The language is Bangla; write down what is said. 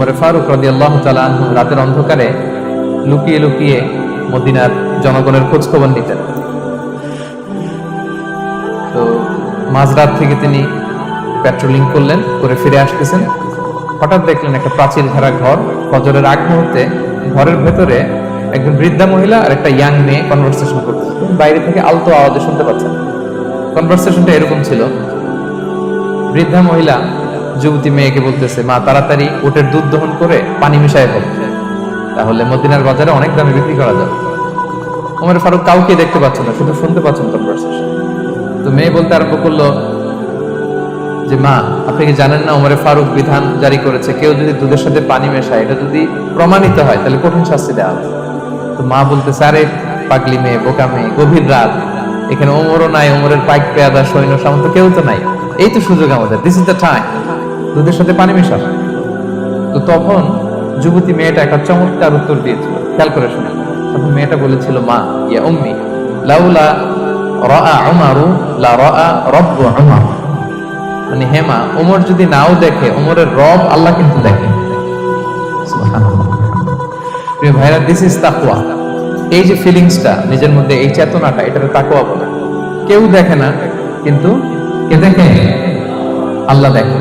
উমরে ফারুক রাদি আল্লাহ আনহু রাতের অন্ধকারে লুকিয়ে লুকিয়ে মদিনার জনগণের খোঁজ খবর নিতেন। তো মাঝরাত থেকে তিনি পেট্রোলিং করলেন, করে ফিরে আসতেছেন। হঠাৎ দেখলেন একটা প্রাচীর ঘেরা ঘর। ফজরের আগ মুহূর্তে ঘরের ভেতরে একজন বৃদ্ধা মহিলা আর একটা ইয়াং মেয়ে কনভারসেশন করতেছে। তিনি বাইরে থেকে আলতো আওয়াজে শুনতে পাচ্ছেন। কনভারসেশনটা এরকম ছিল। বৃদ্ধা মহিলা যুবতী মেয়েকে বলতেছে, মা, তাড়াতাড়ি ওটের দুধ দহন করে পানি মিশায় ফেল। তাহলে মদিনার বাজারে অনেক দামে বিক্রি করা যাবে। ওমর ফারুক কাউকে দেখতে পাচ্ছেন না, শুধু শুনতে পাচ্ছেন কনভারসেশন তো মেয়ে বলতে আরম্ভ করল যে, মা, আপনি কি জানেন না ওমরে ফারুক বিধান জারি করেছে, কেউ যদি দুধের সাথে পানি মেশায়, এটা যদি প্রমাণিত হয়, তাহলে কঠিন শাস্তি দেওয়া হবে। তো মা বলতে আরে, পাগলি মেয়ে, বোকা মেয়ে, গভীর রাত। এখানে ওমরও নাই, ওমরের পাইক পেয়াদা, সৈন্য, সামন্ত কেউ তো নাই। এই তো সুযোগ আমাদের দিস ইজ দ্য টাইম দুধের সাথে পানি মেশা তো তখন যুবতী মেয়েটা একটা চমৎকার উত্তর দিয়েছিল। খেয়াল করে শুনে তখন মেয়েটা বলেছিল, মা, ইয়া উম্মি, লাউলা রাআ উমারু, লা রাআ রব্বু উমার। মানে হেমা ওমর যদি নাও দেখে ওমরের রব আল্লাহ কিন্তু দেখে। প্রিয় ভাইরা দিস ইজ তাকওয়া এই যে ফিলিংসটা নিজের মধ্যে এই চেতনাটা এটাকে তাকওয়া বলে। কেউ দেখে না, কিন্তু কে দেখে? আল্লাহ দেখে।